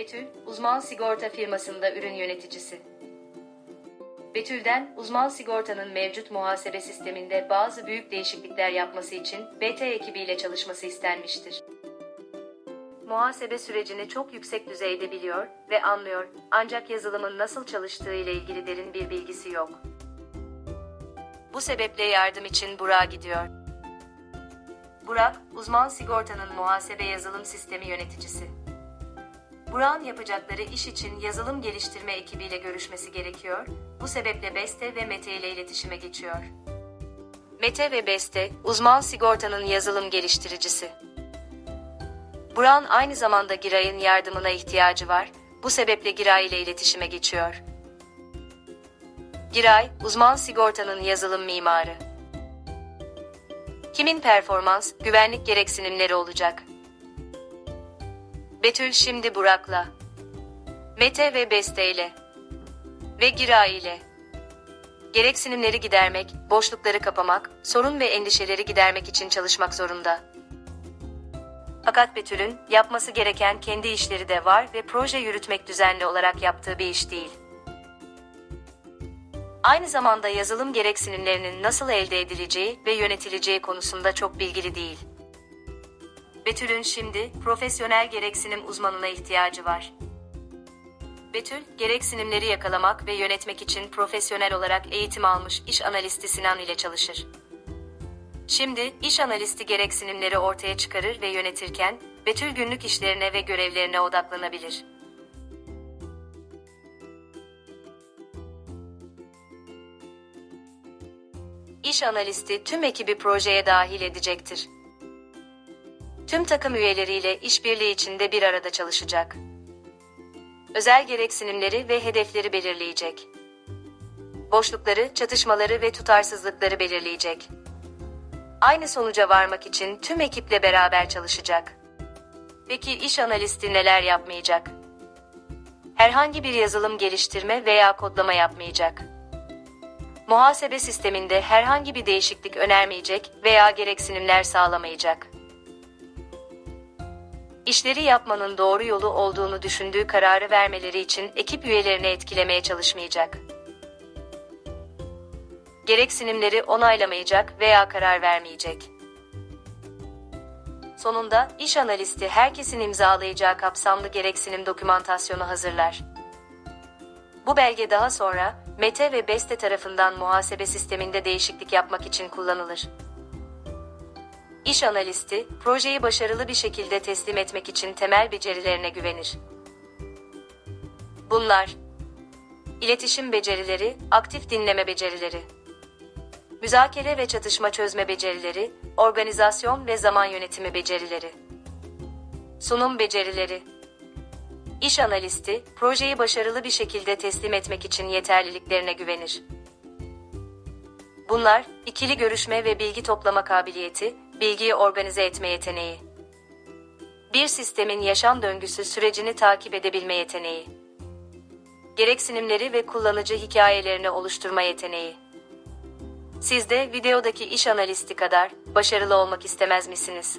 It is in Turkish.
Betül, uzman sigorta firmasında ürün yöneticisi. Betül'den uzman sigortanın mevcut muhasebe sisteminde bazı büyük değişiklikler yapması için BT ekibiyle çalışması istenmiştir. Muhasebe sürecini çok yüksek düzeyde biliyor ve anlıyor ancak yazılımın nasıl çalıştığı ile ilgili derin bir bilgisi yok. Bu sebeple yardım için Burak'a gidiyor. Burak, uzman sigortanın muhasebe yazılım sistemi yöneticisi. Burak'ın yapacakları iş için yazılım geliştirme ekibiyle görüşmesi gerekiyor. Bu sebeple Beste ve Mete ile iletişime geçiyor. Mete ve Beste, uzman sigortanın yazılım geliştiricisi. Burak'ın aynı zamanda Giray'ın yardımına ihtiyacı var. Bu sebeple Giray ile iletişime geçiyor. Giray, uzman sigortanın yazılım mimarı. Kimin performans, güvenlik gereksinimleri olacak? Betül şimdi Burak'la. Mete ve Beste ile. Ve Giray ile. Gereksinimleri gidermek, boşlukları kapamak, sorun ve endişeleri gidermek için çalışmak zorunda. Fakat Betül'ün yapması gereken kendi işleri de var ve proje yürütmek düzenli olarak yaptığı bir iş değil. Aynı zamanda yazılım gereksinimlerinin nasıl elde edileceği ve yönetileceği konusunda çok bilgili değil. Betül'ün şimdi profesyonel gereksinim uzmanına ihtiyacı var. Betül, gereksinimleri yakalamak ve yönetmek için profesyonel olarak eğitim almış iş analisti Sinan ile çalışır. Şimdi iş analisti gereksinimleri ortaya çıkarır ve yönetirken Betül günlük işlerine ve görevlerine odaklanabilir. İş analisti tüm ekibi projeye dahil edecektir. Tüm takım üyeleriyle işbirliği içinde bir arada çalışacak. Özel gereksinimleri ve hedefleri belirleyecek. Boşlukları, çatışmaları ve tutarsızlıkları belirleyecek. Aynı sonuca varmak için tüm ekiple beraber çalışacak. Peki iş analisti neler yapmayacak? Herhangi bir yazılım geliştirme veya kodlama yapmayacak. Muhasebe sisteminde herhangi bir değişiklik önermeyecek veya gereksinimler sağlamayacak. İşleri yapmanın doğru yolu olduğunu düşündüğü kararı vermeleri için ekip üyelerini etkilemeye çalışmayacak. Gereksinimleri onaylamayacak veya karar vermeyecek. Sonunda iş analisti herkesin imzalayacağı kapsamlı gereksinim dokümantasyonu hazırlar. Bu belge daha sonra Mete ve Beste tarafından muhasebe sisteminde değişiklik yapmak için kullanılır. İş analisti, projeyi başarılı bir şekilde teslim etmek için temel becerilerine güvenir. Bunlar İletişim becerileri, aktif dinleme becerileri. Müzakere ve çatışma çözme becerileri, organizasyon ve zaman yönetimi becerileri. Sunum becerileri. İş analisti, projeyi başarılı bir şekilde teslim etmek için yeterliliklerine güvenir. Bunlar, ikili görüşme ve bilgi toplama kabiliyeti, bilgiyi organize etme yeteneği. Bir sistemin yaşam döngüsü sürecini takip edebilme yeteneği. Gereksinimleri ve kullanıcı hikayelerini oluşturma yeteneği. Siz de videodaki iş analisti kadar başarılı olmak istemez misiniz?